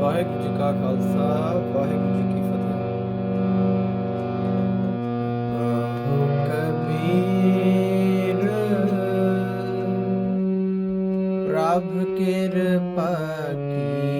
ਵਾਹਿਗੁਰੂ ਜੀ ਕਾ ਖਾਲਸਾ ਵਾਹਿਗੁਰੂ ਜੀ ਕੀ ਫਤਿਹ। ਕਬੀਰ ਪ੍ਰਭ ਕਿਰਪਾ ਕੀ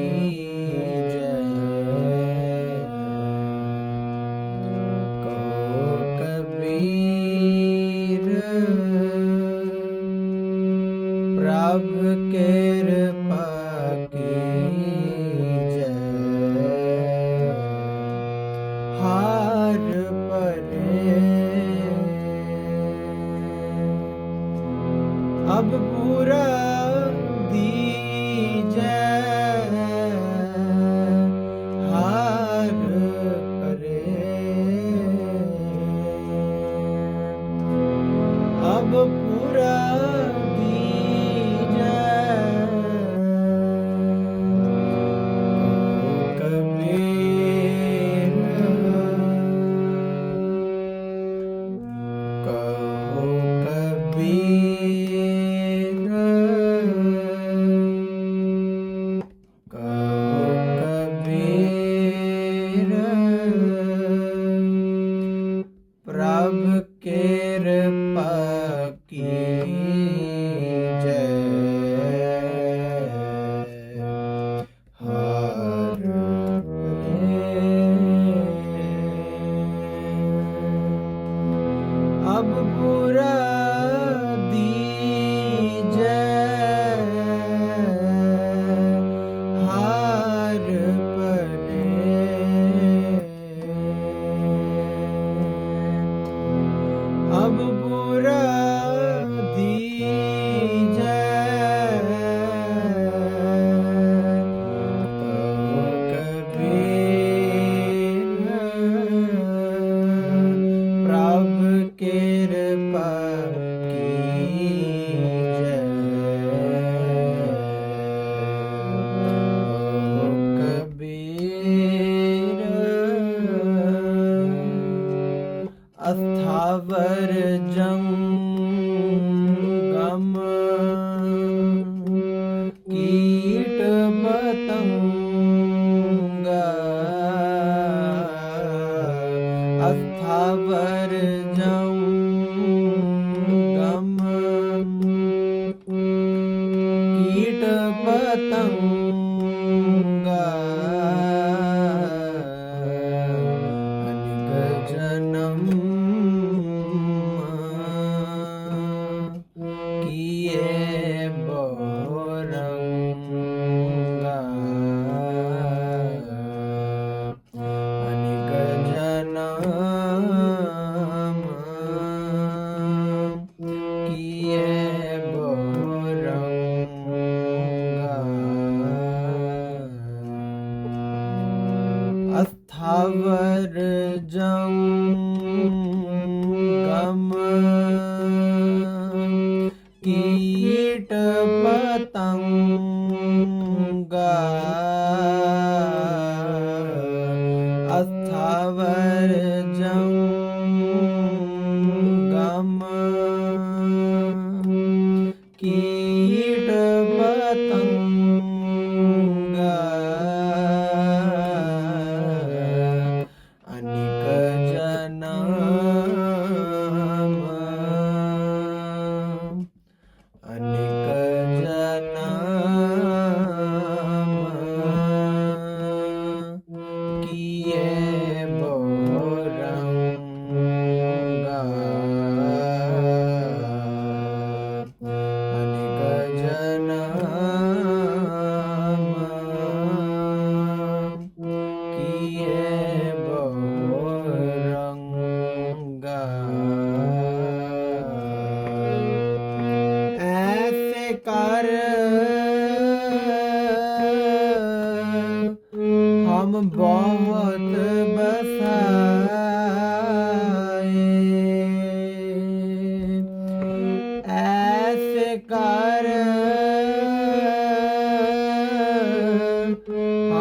be ਅਸਥਾਵਰ ਜੰਗਮ ਅਥਾਵਰ ਜਮ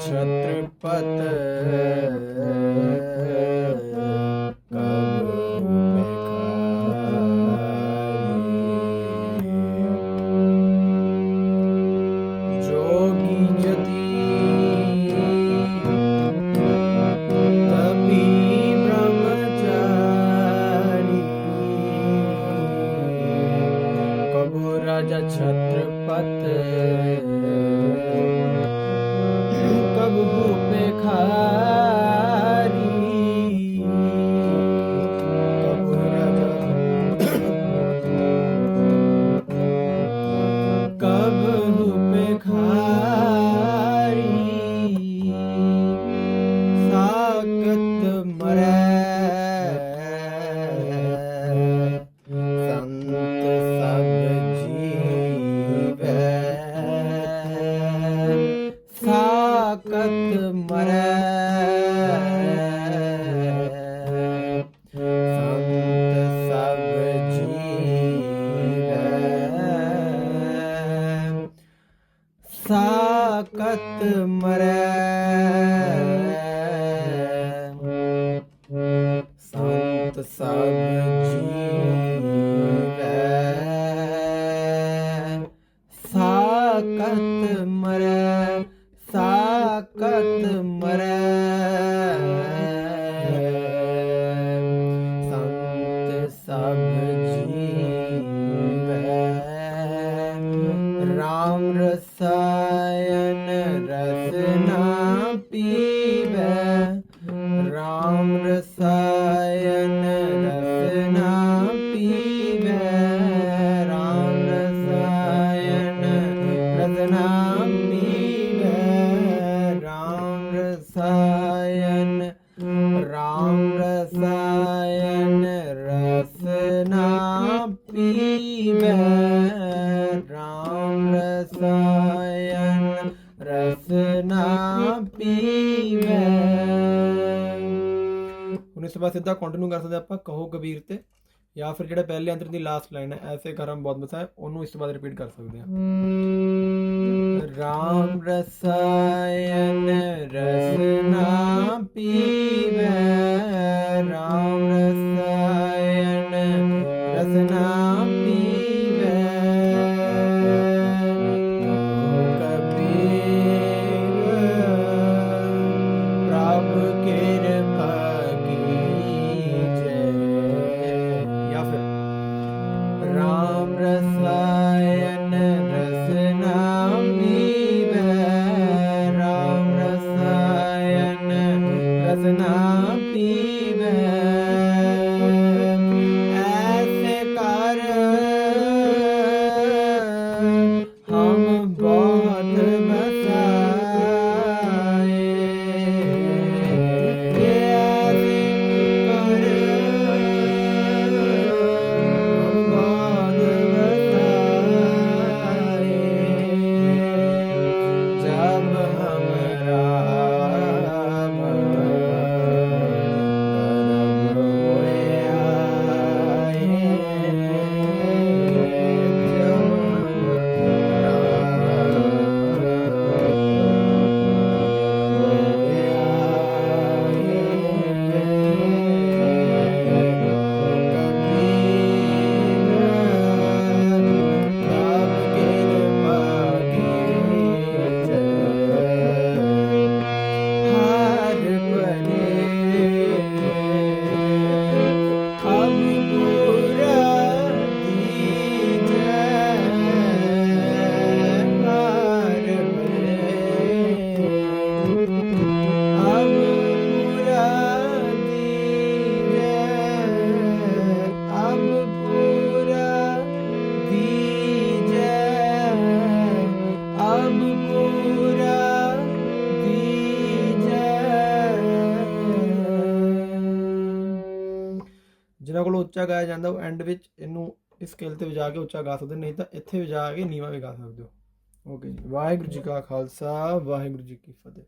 ਛਤਰਪਤ ਜੋਗੀ ਜਤੀ ਰਾਜਾ ਛਤਰਪਤ பக்கத்து மர ਸਿੱਧਾ ਕੰਟੀਨਿਊ ਕਰ ਸਕਦੇ ਆਪਾਂ, ਕਹੋ ਕਬੀਰ ਤੇ, ਜਾਂ ਫਿਰ ਜਿਹੜਾ ਪਹਿਲੇ ਅੰਤਰ ਦੀ ਲਾਸਟ ਲਾਈਨ ਹੈ, ਐਸੇ ਕਰਮ ਬਹੁਤ ਮਸਾ ਹੈ ਉਹਨੂੰ ਇਸ ਤੋਂ ਬਾਅਦ ਰਿਪੀਟ ਕਰ ਸਕਦੇ ਹਾਂ। ਰਾਮ ਰਸਾਇਨ ਰਸਨਾ ਪੀਵੇ। ਉੱਚਾ ਗਾਇਆ ਜਾਂਦਾ, ਉਹ ਐਂਡ ਵਿੱਚ ਇਹਨੂੰ ਇਸ ਸਕੇਲ ਤੇ ਵਜਾ ਕੇ ਉੱਚਾ ਗਾ ਸਕਦੇ ਨਹੀਂ ਤਾਂ ਇੱਥੇ ਵਜਾ ਕੇ ਨੀਵਾ ਵੀ ਗਾ ਸਕਦੇ ਹੋ। ਓਕੇ ਜੀ, ਵਾਹਿਗੁਰੂ ਜੀ ਕਾ ਖਾਲਸਾ, ਵਾਹਿਗੁਰੂ ਜੀ ਕੀ ਫਤਿਹ।